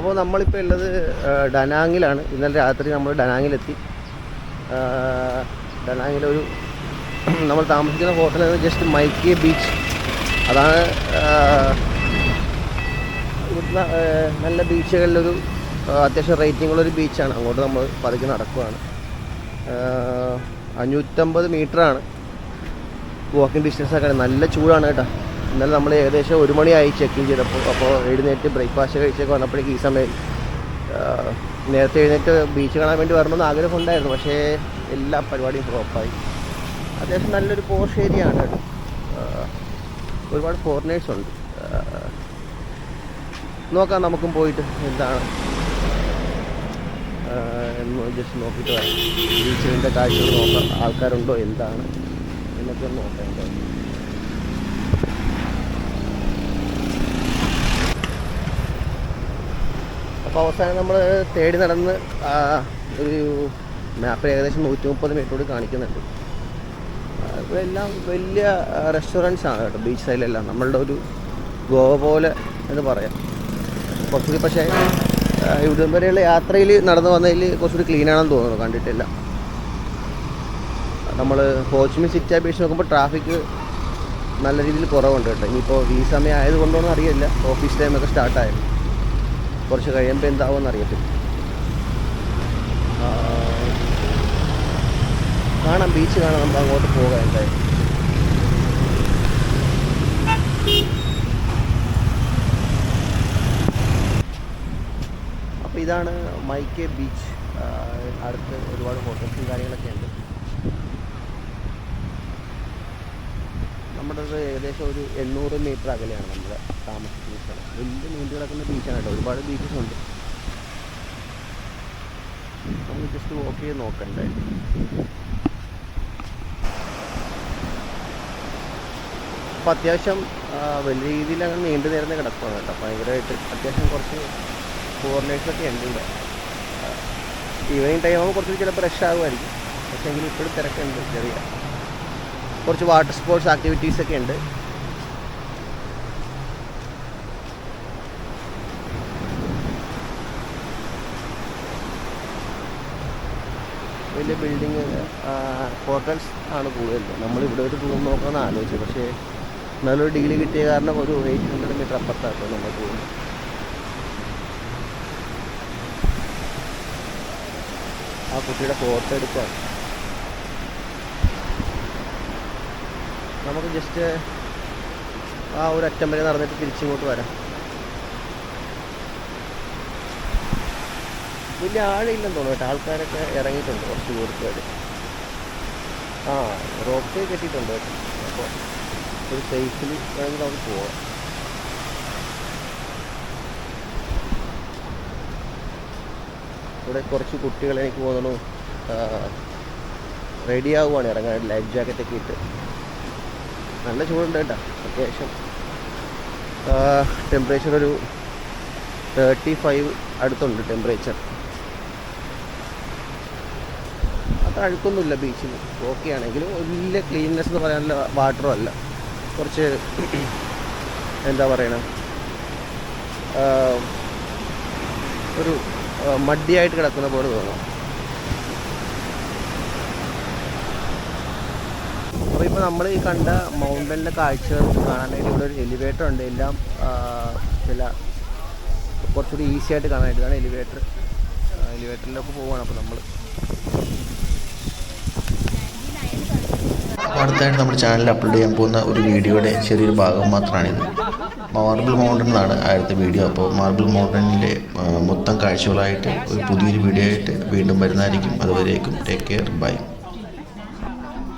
അപ്പോൾ നമ്മളിപ്പോൾ ഉള്ളത് ഡനാങ്ങിലാണ്. ഇന്നലെ രാത്രി നമ്മൾ ഡനാങ്ങിലെത്തി. ഡനാങ്ങിലൊരു നമ്മൾ താമസിക്കുന്ന ഹോട്ടലിൽ ജസ്റ്റ് മൈക്കി ബീച്ച്. അതാണ് നല്ല ബീച്ചുകളിലൊരു അത്യാവശ്യം റേറ്റിംഗ് ഉള്ളൊരു ബീച്ചാണ്. അങ്ങോട്ട് നമ്മൾ പതുക്കെ നടക്കുവാണ്. ആ, അഞ്ഞൂറ്റമ്പത് മീറ്ററാണ്. വാക്കിംഗ് ഡിസ്റ്റൻസ് ഒക്കെ നല്ല ചൂടാണ് കേട്ടോ. ഇന്നലെ നമ്മൾ ഏകദേശം ഒരു മണിയായി ചെക്ക് ഇൻ ചെയ്തപ്പോൾ. അപ്പോൾ എഴുന്നേറ്റ് ബ്രേക്ക്ഫാസ്റ്റ് കഴിച്ചൊക്കെ വന്നപ്പോഴേക്ക് ഈ സമയം നേരത്തെ എഴുന്നേറ്റ് ബീച്ച് കാണാൻ വേണ്ടി വരണമെന്ന് ആഗ്രഹം ഉണ്ടായിരുന്നു. പക്ഷേ എല്ലാ പരിപാടിയും ഫ്ലോപ്പായി അത്യാവശ്യം നല്ലൊരു പോർഷ് ഏരിയ ആണ് ഒരുപാട് ഫോറിനേഴ്സ് ഉണ്ട്. നോക്കാം നമുക്കും പോയിട്ട് എന്താണ്. എന്ന് ജസ്റ്റ് നോക്കിയിട്ട് വരാം. ബീച്ചിന്റെ കാഴ്ചകൾ നോക്കാം. ആൾക്കാരുണ്ടോ? എന്താണ്? എന്നൊക്കെ നോക്കാം അപ്പോൾ അവസാനം നമ്മൾ തേടി നടന്ന് ഒരു മാപ്പിൽ ഏകദേശം നൂറ്റി മുപ്പത് മീറ്ററോട് കാണിക്കുന്നുണ്ട്. ഇതെല്ലാം വലിയ റെസ്റ്റോറന്റ്സ് ആണ് കേട്ടോ ബീച്ച് സൈഡിലെല്ലാം നമ്മളുടെ ഒരു ഗോവ പോലെ എന്ന് പറയാം. കുറച്ചുകൂടി പക്ഷേ ഇവിടം വരെയുള്ള യാത്രയിൽ നടന്നു വന്നതിൽ കുറച്ചുകൂടി ക്ലീൻ ആണെന്ന് തോന്നുന്നു കണ്ടിട്ടില്ല. നമ്മൾ ഹോച്ചിമി സിറ്റി അപേക്ഷിച്ച് നോക്കുമ്പോൾ ട്രാഫിക് നല്ല രീതിയിൽ കുറവുണ്ട് കേട്ടോ. ഇനിയിപ്പോൾ ഈ സമയം ആയതുകൊണ്ടോന്നും അറിയില്ല. ഓഫീസ് ടൈമൊക്കെ സ്റ്റാർട്ടായത് കുറച്ച് കഴിയുമ്പോൾ എന്താവുമെന്ന് അറിയത്തില്ല കാണാം ബീച്ച് കാണാം നമുക്ക് അങ്ങോട്ട് പോകാം എന്തായാലും. അപ്പോൾ ഇതാണ് മൈക്കേ ബീച്ച്. അടുത്ത് ഒരുപാട് ഹോട്ടൽസും കാര്യങ്ങളൊക്കെ ഉണ്ട്. നമ്മുടെ ഏകദേശം ഒരു എണ്ണൂറ് മീറ്റർ അകലെയാണ് നമ്മുടെ താമസിക്കുന്ന സ്ഥലം. വലിയ നീണ്ടു കിടക്കുന്ന ബീച്ചാണ് കേട്ടോ. ഒരുപാട് ബീച്ചസ് ഉണ്ട്. നമുക്ക് ജസ്റ്റ് വോക്ക് ചെയ്ത് നോക്കണ്ടേ അപ്പോൾ അത്യാവശ്യം വലിയ രീതിയിൽ അങ്ങനെ നീണ്ടു നേർന്ന് കിടക്കുകയാണ് കേട്ടോ. ഭയങ്കരമായിട്ട് അത്യാവശ്യം കുറച്ച് ഫോറിനേഴ്സൊക്കെ ഉണ്ട്. ഇവിടെ ഈവനിങ് ടൈം ആകുമ്പോൾ കുറച്ച് ചിലപ്പോൾ റഷ് ആകുമായിരിക്കും പക്ഷേ എങ്കിലും ഇപ്പോഴും തിരക്കുണ്ട് ചെറിയ കുറച്ച് വാട്ടർ സ്പോർട്സ് ആക്ടിവിറ്റീസ് ഒക്കെ ഉണ്ട്. വലിയ ബിൽഡിങ് ഹോട്ടൽസ് ആണ് കൂടുതൽ നമ്മളിവിടെ ഒരു റൂം നോക്കാമെന്ന് ആലോചിച്ചു. പക്ഷേ നല്ലൊരു ഡിഗ്രി കിട്ടിയ കാരണം ഒരു എയ്റ്റ് ഹൺഡ്രഡ് മീറ്റർ അപ്പുറത്താണ് നമ്മൾ പോകുന്നത്. ആ കുട്ടിയുടെ ഫോട്ടോ എടുക്കാം. നമുക്ക് ജസ്റ്റ് ആ ഒരു അറ്റം വരെ നടന്നിട്ട് തിരിച്ചിങ്ങോട്ട് വരാം. വലിയ ആഴില്ലെന്ന് തോന്നുന്നു കേട്ടോ. ആൾക്കാരൊക്കെ ഇറങ്ങിയിട്ടുണ്ട് കുറച്ച് ദൂരത്തുകാർ ആ റോപ്പ് കെട്ടിയിട്ടുണ്ട് കേട്ടോ. അപ്പോൾ ഒരു സേഫിൽ വേണമെങ്കിൽ നമുക്ക് പോവാം. ഇവിടെ കുറച്ച് കുട്ടികൾ എനിക്ക് തോന്നുന്നു റെഡി ആവുകയാണ് ഇറങ്ങാൻ. ലൈഫ് ജാക്കറ്റൊക്കെ ഇട്ട്. നല്ല ചൂടുണ്ട് കേട്ടോ. അത്യാവശ്യം. ടെമ്പറേച്ചർ ഒരു തേർട്ടി ഫൈവ് അടുത്തുണ്ട് ടെമ്പറേച്ചർ അത്ര അഴുക്കൊന്നുമില്ല ബീച്ചിൽ ഓക്കെ ആണെങ്കിലും വലിയ ക്ലീൻനെസ് എന്ന് പറയാനുള്ള വാട്ടറും അല്ല. കുറച്ച് എന്താ പറയണ? ഒരു മഡിയായിട്ട് കിടക്കുന്ന പോലെ തോന്നും. അപ്പോൾ നമ്മൾ ഈ കണ്ട മൗണ്ടനിലെ കാഴ്ചകൾ കാണാനായിട്ട് ഇവിടെ ഒരു എലിവേറ്റർ ഉണ്ട്. എല്ലാം ചില കുറച്ചുകൂടി ഈസി ആയിട്ട് കാണാനായിട്ട് ഇതാണ് എലിവേറ്റർ എലിവേറ്ററിലൊക്കെ പോവുകയാണ് അപ്പോൾ നമ്മൾ അടുത്തായിട്ട് നമ്മുടെ ചാനലിൽ അപ്ലോഡ് ചെയ്യാൻ പോകുന്ന ഒരു വീഡിയോയുടെ ചെറിയൊരു ഭാഗം മാത്രമാണിത്. മാർബിൾ മൗണ്ടൻ എന്നാണ് ആദ്യത്തെ വീഡിയോ അപ്പോൾ മാർബിൾ മൗണ്ടനിലെ മൊത്തം കാഴ്ചകളായിട്ട് ഒരു പുതിയൊരു വീഡിയോ ആയിട്ട് വീണ്ടും വരുന്നതായിരിക്കും. അതുവരേക്കും ടേക്ക് കെയർ ബൈ